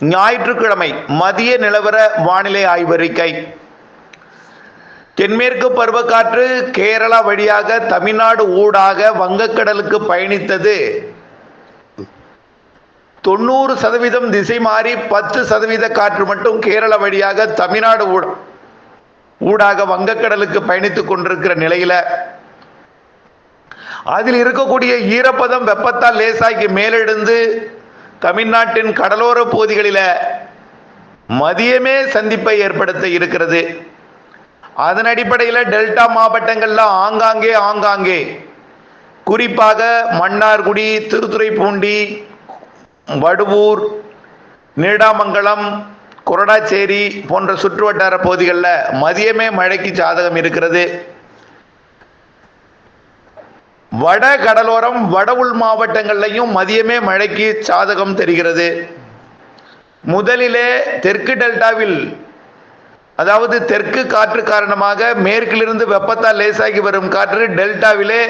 ஞாயிற்றுக்கிழமை மதிய நிலவர வானிலை ஆய்வறிக்கை. தென்மேற்கு பருவக்காற்று கேரளா வழியாக தமிழ்நாடு ஊடாக வங்கக்கடலுக்கு பயணித்தது. தொண்ணூறு சதவீதம் திசை மாறி பத்து சதவீத காற்று மட்டும் கேரள வழியாக தமிழ்நாடு ஊடாக வங்கக்கடலுக்கு பயணித்துக் கொண்டிருக்கிற நிலையில அதில் இருக்கக்கூடிய ஈரப்பதம் வெப்பத்தால் லேசாகி மேலெழுந்து தமிழ்நாட்டின் கடலோர பகுதிகளில் மதியமே சந்திப்பை ஏற்படுத்த இருக்கிறது. அதன் அடிப்படையில் டெல்டா மாவட்டங்கள்ல ஆங்காங்கே ஆங்காங்கே குறிப்பாக மன்னார்குடி திருத்துறைப்பூண்டி வடுவூர் நீடாமங்கலம் கொரடாச்சேரி போன்ற சுற்றுவட்டார பகுதிகளில் மதியமே மழைக்கு சாதகம் இருக்கிறது. வட கடலோரம் வட உள் மாவட்டங்கள்லையும் மதியமே மழைக்கு சாதகம் தெரிகிறது. முதலிலே தெற்கு டெல்டாவில் அதாவது தெற்கு காற்று காரணமாக மேற்கிலிருந்து வெப்பத்தால் லேசாகி வரும் காற்று டெல்டாவிலே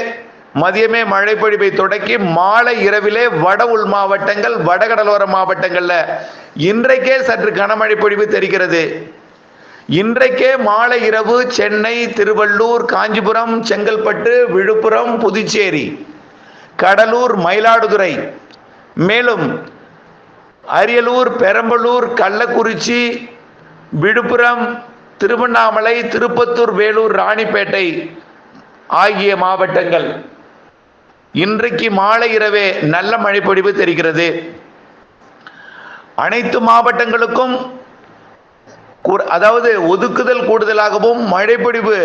மதியமே மழை பொழிவை தொடக்கி மாலை இரவிலே வட உள் மாவட்டங்கள் வடகடலோர மாவட்டங்களில். இன்றைக்கே சற்று கனமழை பொழிவு தெரிகிறது. இன்றைக்கே மாலை இரவு சென்னை திருவள்ளூர் காஞ்சிபுரம் செங்கல்பட்டு விழுப்புரம் புதுச்சேரி கடலூர் மயிலாடுதுறை மேலும் அரியலூர் பெரம்பலூர் கள்ளக்குறிச்சி விழுப்புரம் திருவண்ணாமலை திருப்பத்தூர் வேலூர் ராணிப்பேட்டை ஆகிய மாவட்டங்கள். இன்றைக்கு மாலை இரவே நல்ல மழைப்பொழிவு தெரிகிறது. அனைத்து மாவட்டங்களுக்கும் அதாவது ஒதுக்குதல் கூடுதலாகவும் மழைப்பிடிவு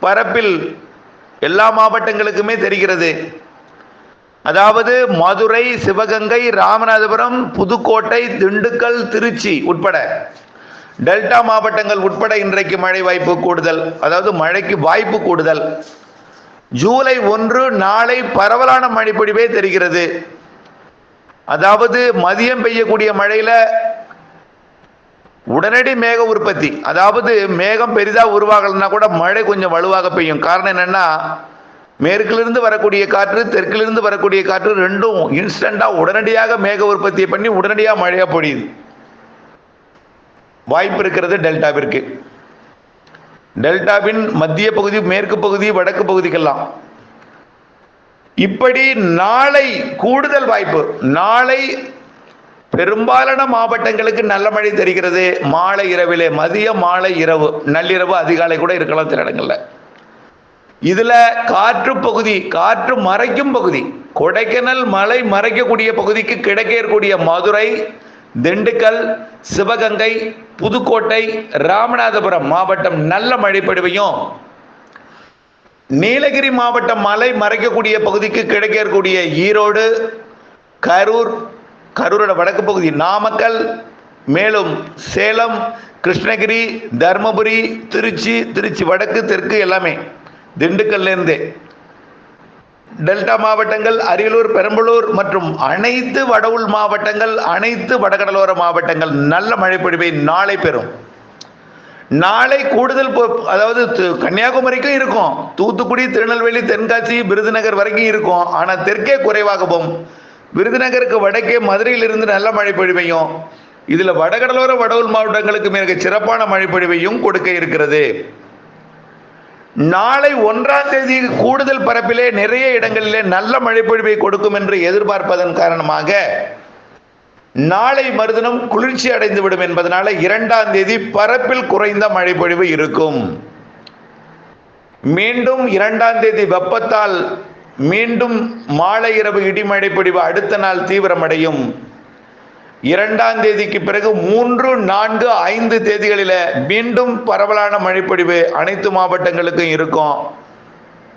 பரப்பில் எல்லா மாவட்டங்களுக்குமே தெரிகிறது. அதாவது மதுரை சிவகங்கை ராமநாதபுரம் புதுக்கோட்டை திண்டுக்கல் திருச்சி உட்பட டெல்டா மாவட்டங்கள் உட்பட இன்றைக்கு மழை வாய்ப்பு கூடுதல். அதாவது மழைக்கு வாய்ப்பு கூடுதல். ஜூலை ஒன்று நாளை பரவலான மழைப்பொழிவே தெரிகிறது. அதாவது மதியம் பெய்யக்கூடிய மழையில உடனடி மேக உற்பத்தி. அதாவது மேகம் பெரிதாக உருவாகலைன்னா கூட மழை கொஞ்சம் வலுவாக பெய்யும். காரணம் என்னன்னா மேற்கிலிருந்து வரக்கூடிய காற்று தெற்கிலிருந்து வரக்கூடிய காற்று ரெண்டும் இன்ஸ்டண்டா உடனடியாக மேக உற்பத்தியை பண்ணி உடனடியாக மழையாக பொழியுது. வாய்ப்பு இருக்கிறது டெல்டாவிற்கு. டெல்டாவின் மத்திய பகுதி மேற்கு பகுதி வடக்கு பகுதிக்கெல்லாம். இப்படி நாளை கூடுதல் வாய்ப்பு. நாளை பெரும்பாலான மாவட்டங்களுக்கு நல்ல மழை தெரிகிறது. மாலை இரவிலே மதிய மாலை இரவு நள்ளிரவு அதிகாலை கூட இருக்கலாம் சில இடங்கள்ல. இதுல காற்று பகுதி காற்று மறைக்கும் பகுதி கொடைக்கானல் மலை மறைக்கக்கூடிய பகுதிக்கு கிடைக்க இருக்கக்கூடிய மதுரை திண்டுக்கல் சிவகங்கை புதுக்கோட்டை ராமநாதபுரம் மாவட்டம் நல்ல மழைப்பொழிவையும் நீலகிரி மாவட்டம் மலை மறைக்கக்கூடிய பகுதிக்கு கிடைக்க இருக்கக்கூடிய ஈரோடு கரூர் கரூரோட வடக்கு பகுதி நாமக்கல் மேலும் சேலம் கிருஷ்ணகிரி தர்மபுரி திருச்சி திருச்சி வடக்கு தெற்கு எல்லாமே திண்டுக்கல்லேருந்தே டெல்டா மாவட்டங்கள் அரியலூர் பெரம்பலூர் மற்றும் அனைத்து வட மாவட்டங்கள் அனைத்து வடகடலோர மாவட்டங்கள் நல்ல மழைப்பொழிவை நாளை பெறும். நாளை கூடுதல் பொ- அதாவது கன்னியாகுமரிக்கும் இருக்கும். தூத்துக்குடி திருநெல்வேலி தென்காசி விருதுநகர் வரைக்கும் இருக்கும். ஆனால் தெற்கே குறைவாகவும் விருதுநகருக்கு வடக்கே மதுரையிலிருந்து நல்ல மழை பொழிவையும் இதுல வடகடலோர வடவுள் மாவட்டங்களுக்கு மிக சிறப்பான மழை பொழிவையும் கொடுக்க இருக்கிறது. நாளை ஒன்றாம் தேதி கூடுதல் பரப்பிலே நிறைய இடங்களிலே நல்ல மழைப்பொழிவை கொடுக்கும் என்று எதிர்பார்ப்பதன் காரணமாக நாளை மறுதினம் குளிர்ச்சி அடைந்து விடும் என்பதனால இரண்டாம் தேதி பரப்பில் குறைந்த மழைப்பொழிவு இருக்கும். மீண்டும் இரண்டாம் தேதி வெப்பத்தால் மீண்டும் மாலை இரவு இடிமழை பொழிவு அடுத்த நாள் தீவிரமடையும். இரண்டாம் தேதிக்கு பிறகு மூன்று நான்கு ஐந்து தேதிகளில மீண்டும் பரவலான மழைப்பொழிவு அனைத்து மாவட்டங்களுக்கும் இருக்கும்.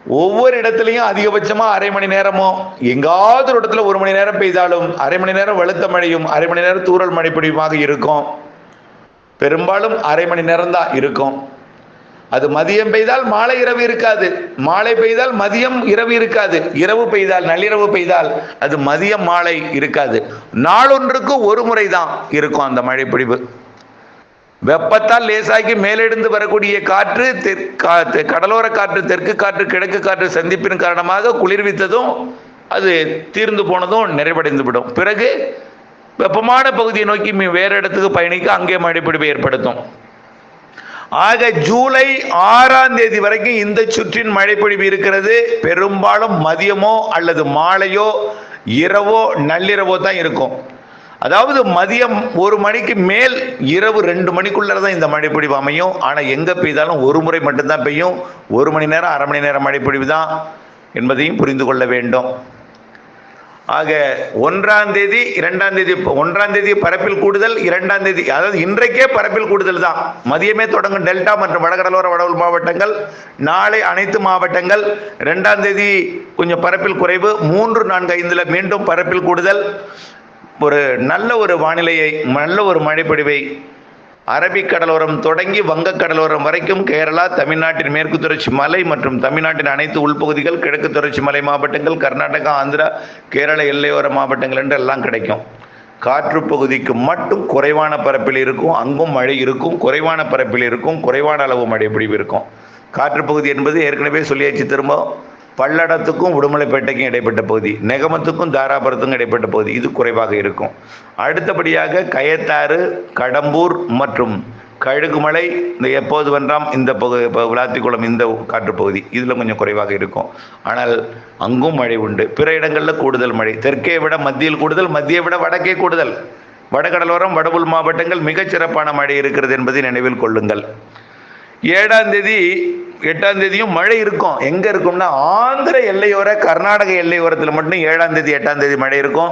ஒவ்வொரு இடத்துலையும் அதிகபட்சமா அரை மணி நேரமோ எங்காவது ஒரு இடத்துல ஒரு மணி நேரம் பெய்தாலும் அரை மணி நேரம் வெளுத்த மழையும் அரை மணி நேரம் தூரல் மழை பொழிவுமாக இருக்கும். பெரும்பாலும் அரை மணி நேரம் தான் இருக்கும். அது மதியம் பெய்தால் மாலை இரவு இருக்காது. மாலை பெய்தால் மதியம் இரவு இருக்காது. இரவு பெய்தால் நள்ளிரவு பெய்தால் அது மதியம் மாலை இருக்காது. நாளொன்றுக்கு ஒரு முறை தான் இருக்கும் அந்த மழை வெப்பத்தால் லேசாகி மேலெடுந்து வரக்கூடிய காற்று தெற்கு கடலோர காற்று தெற்கு காற்று கிழக்கு காற்று சந்திப்பின் காரணமாக குளிர்வித்ததும் அது தீர்ந்து போனதும் நிறைவடைந்து விடும். பிறகு வெப்பமான பகுதியை நோக்கி வேறு இடத்துக்கு பயணிக்க அங்கே மழைப்பிடிவை ஏற்படுத்தும். ஆக ஜூலை ஆறாம் தேதி வரைக்கும் இந்த சுற்றின் மழைப்பொழிவு இருக்கிறது. பெரும்பாலும் மதியமோ அல்லது மாலையோ இரவோ நள்ளிரவோ தான் இருக்கும். அதாவது மதியம் ஒரு மணிக்கு மேல் இரவு ரெண்டு மணிக்குள்ளே தான் இந்த மழைப்பொழிவு அமையும். ஆனால் எங்கே பெய்தாலும் ஒரு முறை மட்டும்தான் பெய்யும். ஒரு மணி நேரம் அரை மணி நேரம் மழைப்பொழிவு தான் என்பதையும் புரிந்து கொள்ள வேண்டும். ஆக ஒன்றாம் தேதி இரண்டாம் தேதி ஒன்றாம் தேதி பரப்பில் கூடுதல் இரண்டாம் தேதி அதாவது இன்றைக்கே பரப்பில் கூடுதல் தான். மதியமே தொடங்கும் டெல்டா மற்றும் வடகடலோர வடவுள் மாவட்டங்கள் நாளை அனைத்து மாவட்டங்கள் இரண்டாம் தேதி கொஞ்சம் பரப்பில் குறைவு மூன்று நான்கு ஐந்துல மீண்டும் பரப்பில் கூடுதல். ஒரு நல்ல ஒரு வானிலையை நல்ல ஒரு மழைப்பொழிவை அரபிக் கடலோரம் தொடங்கி வங்கக் கடலோரம் வரைக்கும் கேரளா தமிழ்நாட்டின் மேற்கு தொடர்ச்சி மலை மற்றும் தமிழ்நாட்டின் அனைத்து உள்பகுதிகள் கிழக்கு தொடர்ச்சி மலை மாவட்டங்கள் கர்நாடகா ஆந்திரா கேரள எல்லையோர மாவட்டங்கள் என்று எல்லாம் கிடைக்கும். காற்று பகுதிக்கு மட்டும் குறைவான பரப்பில் இருக்கும் அங்கும் மழை இருக்கும் குறைவான பரப்பில் இருக்கும் குறைவான அளவு மழை பிடிவு இருக்கும். காற்று பகுதி என்பது ஏற்கனவே சொல்லியாச்சு திரும்ப. பல்லடத்துக்கும் உடுமலைப்பேட்டைக்கும் இடைப்பட்ட பகுதி நெகமத்துக்கும் தாராபுரத்துக்கும் இடைப்பட்ட பகுதி இது குறைவாக இருக்கும். அடுத்தபடியாக கயத்தாறு கடம்பூர் மற்றும் கழுகுமலை இந்த எப்போது வென்றாம் இந்த பகுதி இப்போ விளாத்திக்குளம் இந்த காற்று பகுதி இதில் கொஞ்சம் குறைவாக இருக்கும். ஆனால் அங்கும் மழை உண்டு. பிற இடங்களில் கூடுதல் மழை. தெற்கே விட மத்தியில் கூடுதல் மத்தியை விட வடக்கே கூடுதல். வடகடலோரம் வடபுல் மாவட்டங்கள் மிகச் சிறப்பான மழை இருக்கிறது என்பதை நினைவில் கொள்ளுங்கள். ஏழாம் தேதி எட்டாம் தேதியும் மழை இருக்கும். எங்க இருக்கும்னா ஆந்திர எல்லையோர கர்நாடக எல்லையோரத்தில் மட்டும் ஏழாம் தேதி எட்டாம் தேதி மழை இருக்கும்.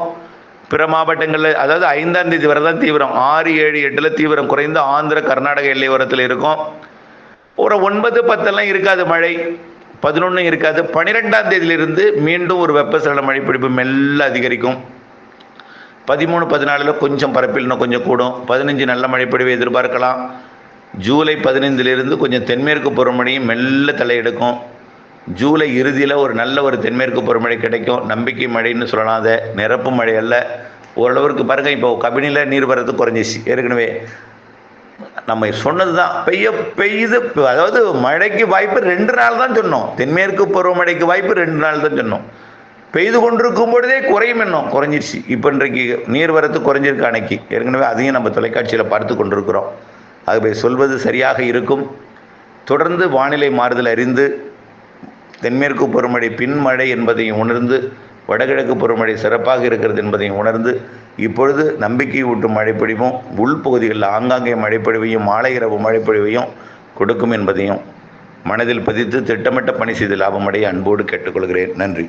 பிற மாவட்டங்களில் அதாவது ஐந்தாம் தேதி வரை தான் தீவிரம். ஆறு ஏழு எட்டில் தீவிரம் குறைந்து ஆந்திர கர்நாடக எல்லையோரத்தில் இருக்கும். ஒரு ஒன்பது பத்தெல்லாம் இருக்காது மழை. பதினொன்று இருக்காது. பன்னிரெண்டாம் தேதியிலிருந்து மீண்டும் ஒரு வெப்பசலன மழை பிடிப்பு மெல்ல அதிகரிக்கும். பதிமூணு பதினாலில் கொஞ்சம் பரப்பில் இன்னும் கொஞ்சம் கூடும். பதினஞ்சு நல்ல மழைப்பொழிவை எதிர்பார்க்கலாம். ஜூலை பதினைந்திலிருந்து கொஞ்சம் தென்மேற்கு பருவமழையும் மெல்ல தலையெடுக்கும். ஜூலை இறுதியில் ஒரு நல்ல ஒரு தென்மேற்கு பருவமழை கிடைக்கும். நம்பிக்கை மழைன்னு சொல்லலாம் அதை. நிரப்பு மழை அல்ல. ஓரளவுக்கு பாருங்க இப்போ கபினியில் நீர் வரது குறைஞ்சிச்சு ஏற்கனவே நம்ம சொன்னது தான் பெய்ய பெய்து அதாவது மழைக்கு வாய்ப்பு ரெண்டு நாள் தான் சொன்னோம். தென்மேற்கு பருவமழைக்கு வாய்ப்பு ரெண்டு நாள் தான் சொன்னோம். பெய்து கொண்டிருக்கும் பொழுதே குறையும் இன்னும் குறைஞ்சிருச்சு. இப்போ இன்றைக்கு நீர் வரத்து குறைஞ்சிருக்கு அன்னைக்கு. ஏற்கனவே அதையும் நம்ம தொலைக்காட்சியில் பார்த்து கொண்டிருக்கிறோம். ஆகவே சொல்வது சரியாக இருக்கும். தொடர்ந்து வானிலை மாறுதல் அறிந்து தென்மேற்கு பருவமழை பின்மழை என்பதையும் உணர்ந்து வடகிழக்கு பருவமழை சிறப்பாக இருக்கிறது என்பதையும் உணர்ந்து இப்பொழுது நம்பிக்கை ஊட்டும் மழைப்பொழிவும் உள்பகுதிகளில் ஆங்காங்கே மழைப்பொழிவையும் மாலை இரவு மழைப்பொழிவையும் கொடுக்கும் என்பதையும் மனதில் பதித்து திட்டமிட்ட பணி செய்து லாபமடைய அன்போடு கேட்டுக்கொள்கிறேன். நன்றி.